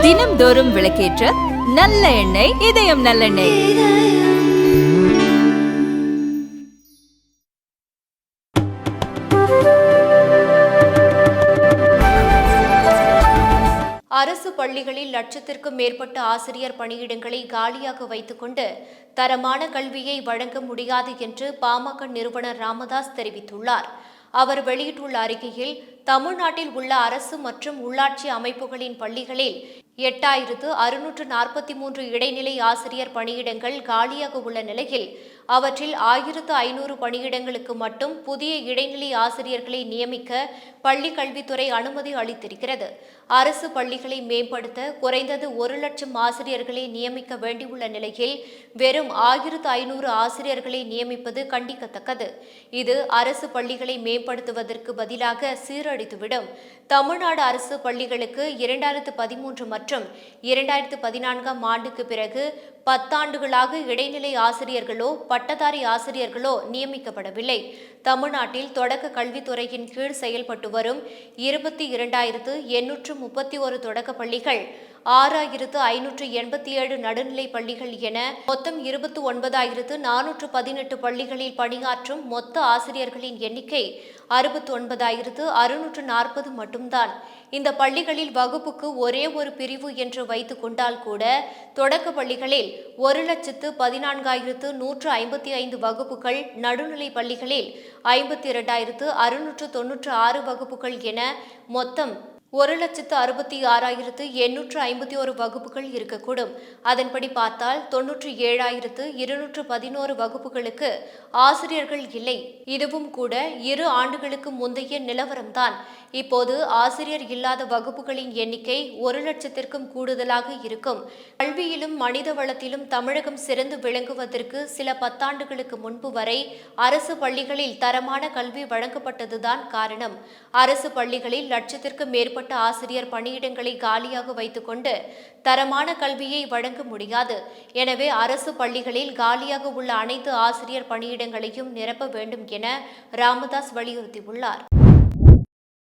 தினம்தோறும் விளக்கேற்ற நல்ல எண்ணெய் இதயம் நல்லெண்ணெய் அரசு பள்ளிகளில் லட்சத்திற்கும் மேற்பட்ட ஆசிரியர் பணியிடங்களை காலியாக வைத்துக்கொண்டு தரமான கல்வியை வழங்க முடியாது என்று பாமக நிறுவனர் ராமதாஸ் தெரிவித்துள்ளார். அவர் வெளியிட்டுள்ள அறிக்கையில் தமிழ்நாட்டில் உள்ள அரசு மற்றும் உள்ளாட்சி அமைப்புகளின் பள்ளிகளில் எட்டாயிரத்து அறுநூற்று நாற்பத்தி மூன்று இடைநிலை ஆசிரியர் பணியிடங்கள் காலியாக உள்ள நிலையில் அவற்றில் ஆயிரத்து ஐநூறு பணியிடங்களுக்கு மட்டும் புதிய இடைநிலை ஆசிரியர்களை நியமிக்க பள்ளி கல்வித்துறை அனுமதி அளித்திருக்கிறது. அரசு பள்ளிகளை மேம்படுத்த குறைந்தது ஒரு லட்சம் ஆசிரியர்களை நியமிக்க வேண்டியுள்ள நிலையில் வெறும் ஆயிரத்து ஐநூறு ஆசிரியர்களை நியமிப்பது கண்டிக்கத்தக்கது. இது அரசு பள்ளிகளை மேம்படுத்துவதற்கு பதிலாக சீரழித்துவிடும். தமிழ்நாடு அரசு பள்ளிகளுக்கு இரண்டாயிரத்து பதிமூன்று மற்றும் இரண்டாயிரத்து பதினான்காம் ஆண்டுக்கு பிறகு பத்தாண்டுகளாக இடைநிலை ஆசிரியர்களோ பட்டதாரி ஆசிரியர்களோ நியமிக்கப்படவில்லை. தமிழ்நாட்டில் தொடக்க கல்வித்துறையின் கீழ் செயல்பட்டு வரும் இருபத்தி இரண்டாயிரத்து எண்ணூற்று முப்பத்தி ஒரு தொடக்க பள்ளிகள் ஆறாயிரத்து ஐநூற்று எண்பத்தி ஏழு நடுநிலை பள்ளிகள் என மொத்தம் இருபத்தி ஒன்பதாயிரத்து நானூற்று பதினெட்டு பள்ளிகளில் பணியாற்றும் மொத்த ஆசிரியர்களின் எண்ணிக்கை அறுபத்தி ஒன்பதாயிரத்து அறுநூற்று நாற்பது மட்டும்தான். இந்த பள்ளிகளில் வகுப்புக்கு ஒரே ஒரு பிரிவு என்று வைத்துக் கொண்டால் கூட தொடக்க பள்ளிகளில் ஒரு லட்சத்து பதினான்காயிரத்து நூற்று ஐம்பத்தி ஐந்து வகுப்புகள் நடுநிலை பள்ளிகளில் ஐம்பத்தி இரண்டாயிரத்து அறுநூற்று தொன்னூற்று ஆறு வகுப்புகள் என மொத்தம் ஒரு லட்சத்து அறுபத்தி ஆறாயிரத்து எண்ணூற்று ஐம்பத்தி ஒரு வகுப்புகள் இருக்கக்கூடும். அதன்படி பார்த்தால் தொன்னூற்றி ஏழாயிரத்து இருநூற்று பதினோரு வகுப்புகளுக்கு ஆசிரியர்கள் இல்லை. இதுவும் கூட இரு ஆண்டுகளுக்கு முந்தைய நிலவரம்தான். இப்போது ஆசிரியர் இல்லாத வகுப்புகளின் எண்ணிக்கை ஒரு லட்சத்திற்கும் கூடுதலாக இருக்கும். கல்வியிலும் மனித வளத்திலும் தமிழகம் சிறந்து விளங்குவதற்கு சில பத்தாண்டுகளுக்கு முன்பு வரை அரசு பள்ளிகளில் தரமான கல்வி வழங்கப்பட்டதுதான் காரணம். அரசு பள்ளிகளில் லட்சத்திற்கு மேற்பட்ட ஆசிரியர் பணியிடங்களை காலியாக வைத்துக்கொண்டு தரமான கல்வியை வழங்க முடியாது. எனவே அரசு பள்ளிகளில் காலியாக உள்ள அனைத்து ஆசிரியர் பணியிடங்களையும் நிரப்ப வேண்டும் என ராமதாஸ் வலியுறுத்தியுள்ளார்.